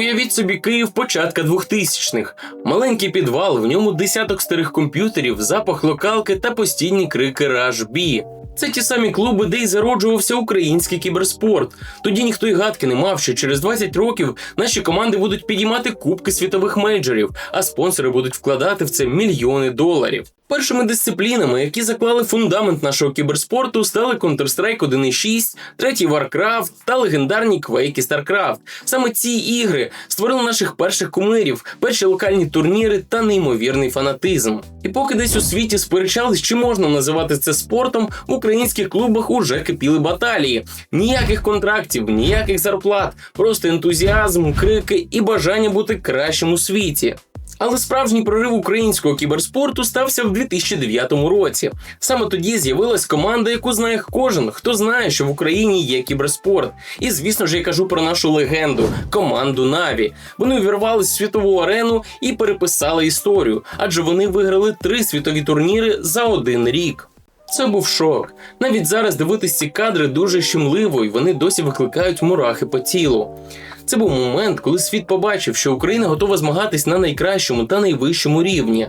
Уявіть собі Київ початка 2000-х. Маленький підвал, в ньому десяток старих комп'ютерів, запах локалки та постійні крики Раш Бі. Це ті самі клуби, де й зароджувався український кіберспорт. Тоді ніхто й гадки не мав, що через 20 років наші команди будуть підіймати кубки світових мейджорів, а спонсори будуть вкладати в це мільйони доларів. Першими дисциплінами, які заклали фундамент нашого кіберспорту, стали Counter-Strike 1.6, третій Warcraft та легендарні Quake і StarCraft. Саме ці ігри створили наших перших кумирів, перші локальні турніри та неймовірний фанатизм. І поки десь у світі сперечались, чи можна називати це спортом, в українських клубах уже кипіли баталії. Ніяких контрактів, ніяких зарплат, просто ентузіазм, крики і бажання бути кращим у світі. Але справжній прорив українського кіберспорту стався в 2009 році. Саме тоді з'явилась команда, яку знає кожен, хто знає, що в Україні є кіберспорт. І звісно ж, я кажу про нашу легенду команду Наві. Вони увірвались в світову арену і переписали історію, адже вони виграли три світові турніри за один рік. Це був шок. Навіть зараз дивитись ці кадри дуже щемливо, і вони досі викликають мурахи по тілу. Це був момент, коли світ побачив, що Україна готова змагатись на найкращому та найвищому рівні.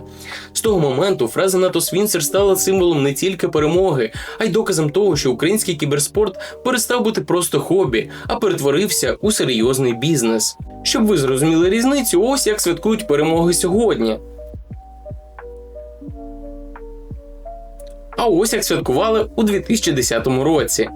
З того моменту фраза НАТО Свінцер стала символом не тільки перемоги, а й доказом того, що український кіберспорт перестав бути просто хобі, а перетворився у серйозний бізнес. Щоб ви зрозуміли різницю, ось як святкують перемоги сьогодні. А ось як святкували у 2010 році.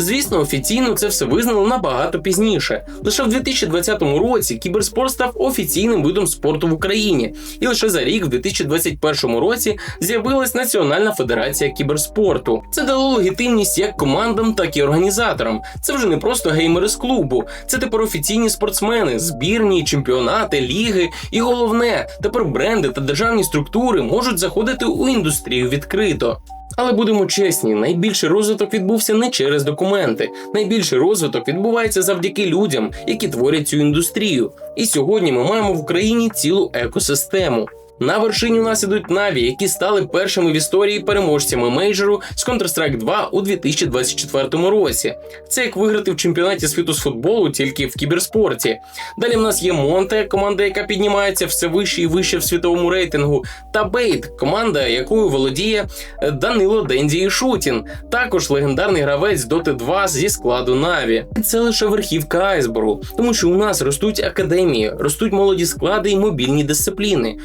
Звісно, офіційно це все визнало набагато пізніше. Лише в 2020 році кіберспорт став офіційним видом спорту в Україні, і лише за рік, в 2021 році, з'явилась Національна федерація кіберспорту. Це дало легітимність як командам, так і організаторам. Це вже не просто геймери з клубу, це тепер офіційні спортсмени, збірні, чемпіонати, ліги. І головне, тепер бренди та державні структури можуть заходити у індустрію відкрито. Але будемо чесні, найбільший розвиток відбувся не через документи. Найбільший розвиток відбувається завдяки людям, які творять цю індустрію. І сьогодні ми маємо в Україні цілу екосистему. На вершині у нас ідуть Наві, які стали першими в історії переможцями мейджору з Counter-Strike 2 у 2024 році. Це як виграти в чемпіонаті світу з футболу тільки в кіберспорті. Далі в нас є Монте, команда, яка піднімається все вище і вище в світовому рейтингу, та Бейт, команда, якою володіє е, Данило Денді і Шутін, також легендарний гравець Dota 2 зі складу Наві. Це лише верхівка айсбергу, тому що у нас ростуть академії, ростуть молоді склади і мобільні дисципліни.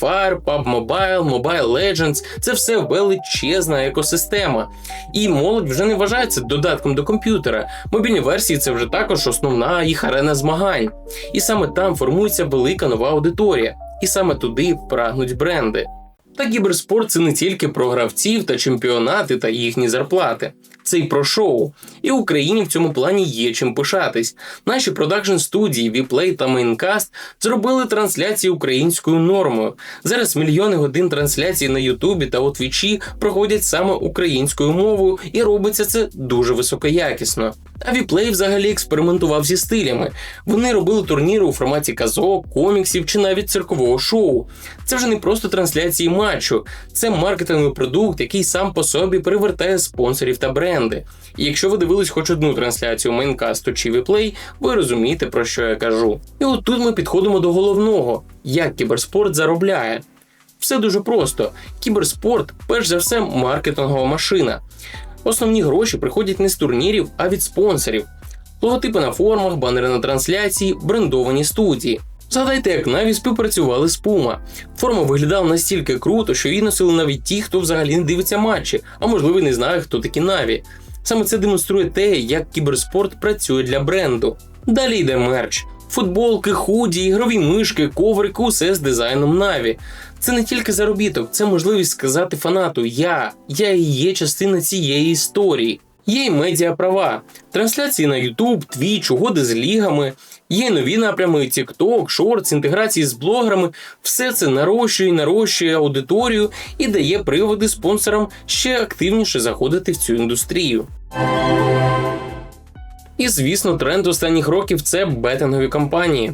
Fire, PUBG Mobile, Mobile Legends – це все величезна екосистема. І молодь вже не вважається додатком до комп'ютера. Мобільні версії це вже також основна їх арена змагань. І саме там формується велика нова аудиторія. І саме туди прагнуть бренди. Та кіберспорт це не тільки про гравців та чемпіонати та їхні зарплати, це й про шоу. І Україні в цьому плані є чим пишатись. Наші продакшн студії, Віплей та Мейнкаст зробили трансляції українською нормою. Зараз мільйони годин трансляцій на Ютубі та у Твічі проходять саме українською мовою, і робиться це дуже високоякісно. А Віплей взагалі експериментував зі стилями. Вони робили турніри у форматі казок, коміксів чи навіть циркового шоу. Це вже не просто трансляції матчу, це маркетинговий продукт, який сам по собі привертає спонсорів та бренди. І якщо ви дивились хоч одну трансляцію мейнкасту чи Віплей, ви розумієте про що я кажу. І от тут ми підходимо до головного: як кіберспорт заробляє. Все дуже просто. Кіберспорт, перш за все, маркетингова машина. Основні гроші приходять не з турнірів, а від спонсорів. Логотипи на формах, банери на трансляції, брендовані студії. Згадайте, як Наві співпрацювали з Puma. Форма виглядала настільки круто, що її носили навіть ті, хто взагалі не дивиться матчі, а можливо не знає, хто такі Наві. Саме це демонструє те, як кіберспорт працює для бренду. Далі йде мерч. Футболки, худі, ігрові мишки, коврики, усе з дизайном Наві. Це не тільки заробіток, це можливість сказати фанату Я, я і є частина цієї історії. Є й медіаправа, трансляції на YouTube, Twitch, угоди з лігами, є нові напрями, TikTok, Shorts, інтеграції з блогерами. Все це нарощує і нарощує аудиторію і дає приводи спонсорам ще активніше заходити в цю індустрію. І звісно, тренд останніх років це бетингові кампанії.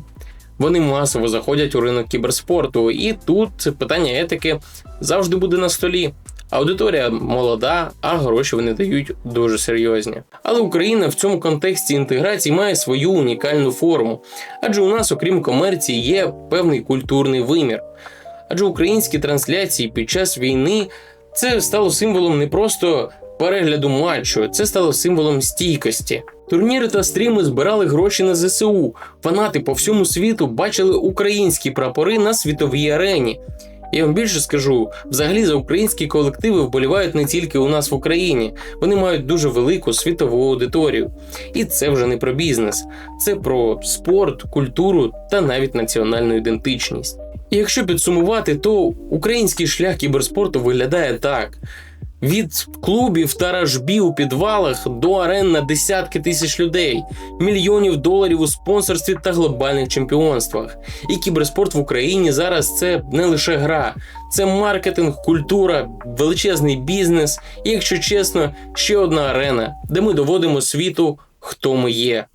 Вони масово заходять у ринок кіберспорту, і тут питання етики завжди буде на столі. Аудиторія молода, а гроші вони дають дуже серйозні. Але Україна в цьому контексті інтеграції має свою унікальну форму, адже у нас, окрім комерції, є певний культурний вимір. Адже українські трансляції під час війни це стало символом не просто перегляду матчу, це стало символом стійкості. Турніри та стріми збирали гроші на ЗСУ. Фанати по всьому світу бачили українські прапори на світовій арені. Я вам більше скажу, взагалі за українські колективи вболівають не тільки у нас в Україні, вони мають дуже велику світову аудиторію. І це вже не про бізнес, це про спорт, культуру та навіть національну ідентичність. І якщо підсумувати, то український шлях кіберспорту виглядає так: від клубів та ражбі у підвалах до арен на десятки тисяч людей, мільйонів доларів у спонсорстві та глобальних чемпіонствах. І кіберспорт в Україні зараз це не лише гра, це маркетинг, культура, величезний бізнес. І, якщо чесно, ще одна арена, де ми доводимо світу, хто ми є.